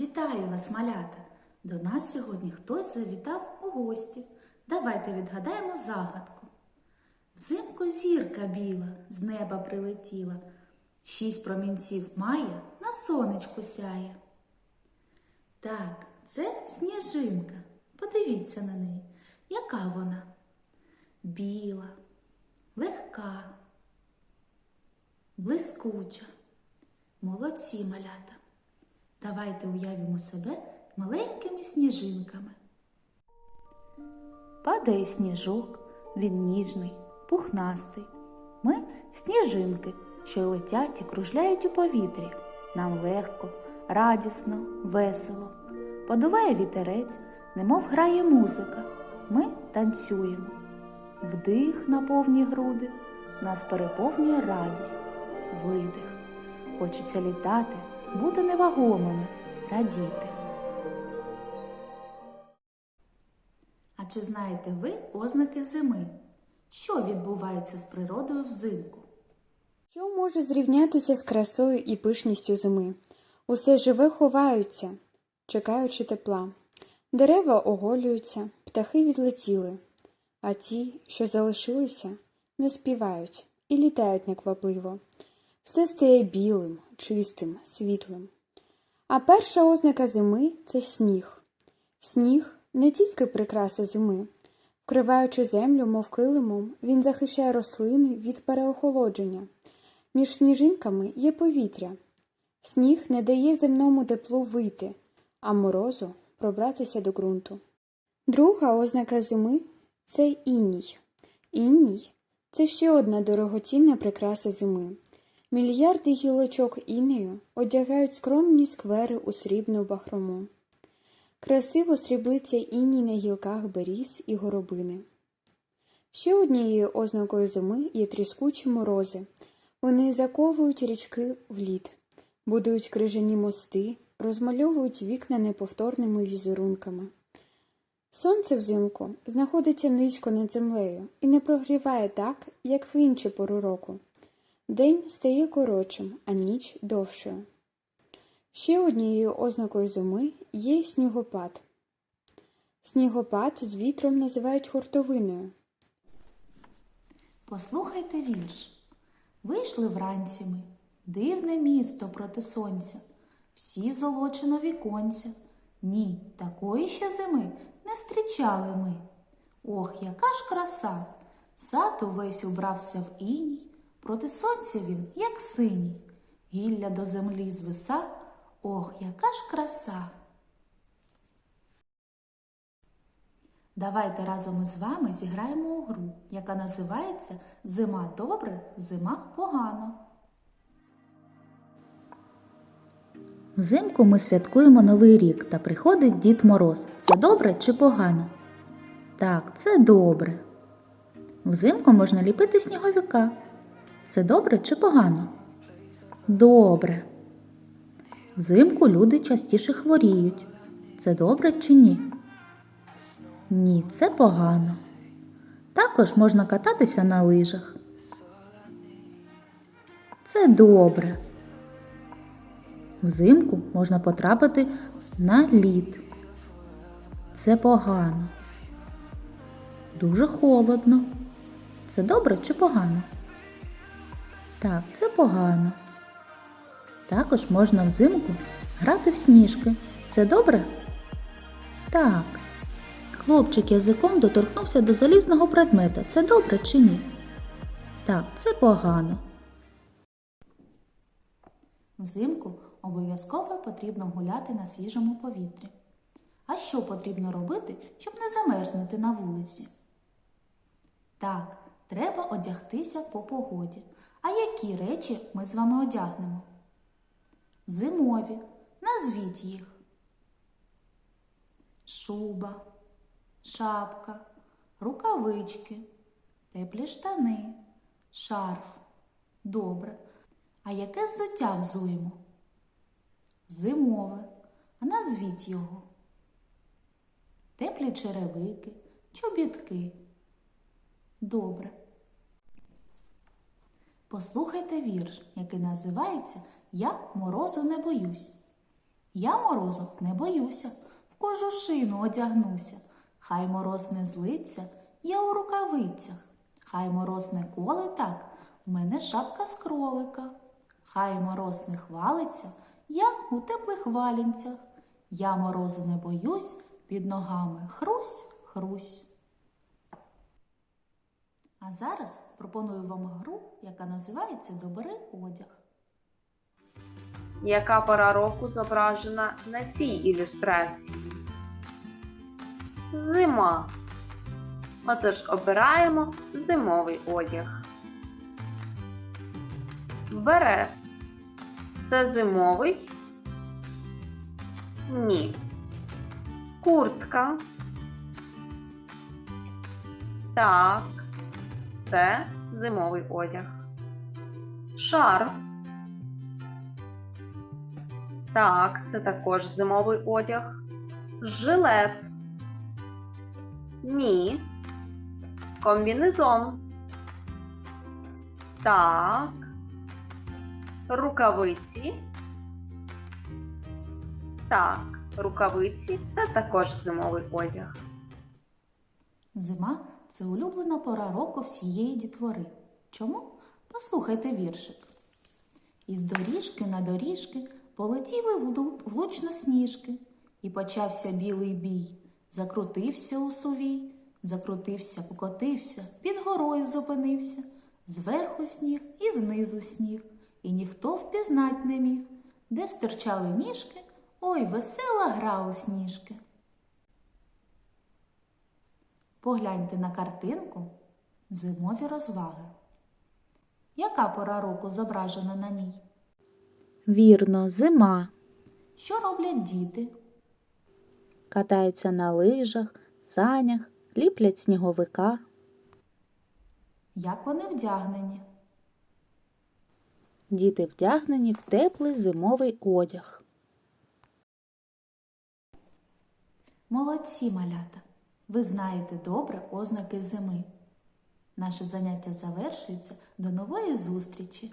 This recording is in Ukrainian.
Вітаю вас, малята! До нас сьогодні хтось завітав у гості. Давайте відгадаємо загадку. Взимку зірка біла з неба прилетіла, шість промінців має, на сонечку сяє. Так, це сніжинка. Подивіться на неї. Яка вона? Біла, легка, блискуча. Молодці малята. Давайте уявимо себе маленькими сніжинками. Падає сніжок, він ніжний, пухнастий. Ми сніжинки, що летять і кружляють у повітрі. Нам легко, радісно, весело. Подуває вітерець, немов грає музика. Ми танцюємо. Вдих на повні груди, нас переповнює радість, видих. Хочеться літати, бути невагомими, радіти. А чи знаєте ви ознаки зими? Що відбувається з природою взимку? Що може зрівнятися з красою і пишністю зими? Усе живе ховаються, чекаючи тепла. Дерева оголюються, птахи відлетіли, а ті, що залишилися, не співають і літають неквапливо. Все стає білим, чистим, світлим. А перша ознака зими це сніг. Сніг не тільки прикраса зими. Вкриваючи землю, мов килимом, він захищає рослини від переохолодження. Між сніжинками є повітря. Сніг не дає земному теплу вийти, а морозу пробратися до ґрунту. Друга ознака зими це іній. Іній це ще одна дорогоцінна прикраса зими. Мільярди гілочок інею одягають скромні сквери у срібну бахрому. Красиво сріблиться іній на гілках беріз і горобини. Ще однією ознакою зими є тріскучі морози. Вони заковують річки в лід, будують крижані мости, розмальовують вікна неповторними візерунками. Сонце взимку знаходиться низько над землею і не прогріває так, як в інші пору року. День стає коротшим, а ніч довшою. Ще однією ознакою зими є снігопад. Снігопад з вітром називають хуртовиною. Послухайте вірш. Вийшли вранці ми, дивне місто проти сонця, всі золочено віконця. Ні, такої ще зими не зустрічали ми. Ох, яка ж краса! Сад увесь убрався в іній, проти сонця він, як синій. Гілля до землі звиса, ох, яка ж краса! Давайте разом із вами зіграємо у гру, яка називається Зима добре, зима погано. Взимку ми святкуємо Новий рік та приходить Дід Мороз. Це добре чи погано? Так, це добре. Взимку можна ліпити сніговика. Це добре чи погано? Добре. Взимку люди частіше хворіють. Це добре чи ні? Ні, це погано. Також можна кататися на лижах. Це добре. Взимку можна потрапити на лід. Це погано. Дуже холодно. Це добре чи погано? Так, це погано. Також можна взимку грати в сніжки. Це добре? Так. Хлопчик язиком доторкнувся до залізного предмета. Це добре чи ні? Так, це погано. Взимку обов'язково потрібно гуляти на свіжому повітрі. А що потрібно робити, щоб не замерзнути на вулиці? Так, треба одягтися по погоді. А які речі ми з вами одягнемо? Зимові. Назвіть їх. Шуба, шапка, рукавички, теплі штани, шарф. Добре. А яке взуття взуємо? Зимове. А назвіть його. Теплі черевики, чобітки. Добре. Послухайте вірш, який називається Я морозу не боюсь. Я морозу не боюся, в кожушину одягнуся. Хай мороз не злиться, я у рукавицях. Хай мороз не коле так, в мене шапка з кролика. Хай мороз не хвалиться, я у теплих валянцях. Я морозу не боюсь, під ногами хрусь, хрусь. Зараз пропоную вам гру, яка називається Добери одяг. Яка пора року зображена на цій ілюстрації? Зима. Отож обираємо зимовий одяг. Берет. Це зимовий? Ні. Куртка. Так. Це зимовий одяг. Шарф. Так, це також зимовий одяг. Жилет. Ні. Комбінезон. Так. Рукавиці. Так, рукавиці це також зимовий одяг. Зима це улюблена пора року всієї дітвори. Чому? Послухайте віршик. Із доріжки на доріжки полетіли влучно сніжки, і почався білий бій. Закрутився у сувій, закрутився, покотився, під горою зупинився, зверху сніг і знизу сніг, і ніхто впізнать не міг, де стирчали ніжки, ой, весела гра у сніжки. Погляньте на картинку Зимові розваги. Яка пора року зображена на ній? Вірно, зима. Що роблять діти? Катаються на лижах, санях, ліплять сніговика. Як вони вдягнені? Діти вдягнені в теплий зимовий одяг. Молодці малята! Ви знаєте добре ознаки зими. Наше заняття завершується. До нової зустрічі!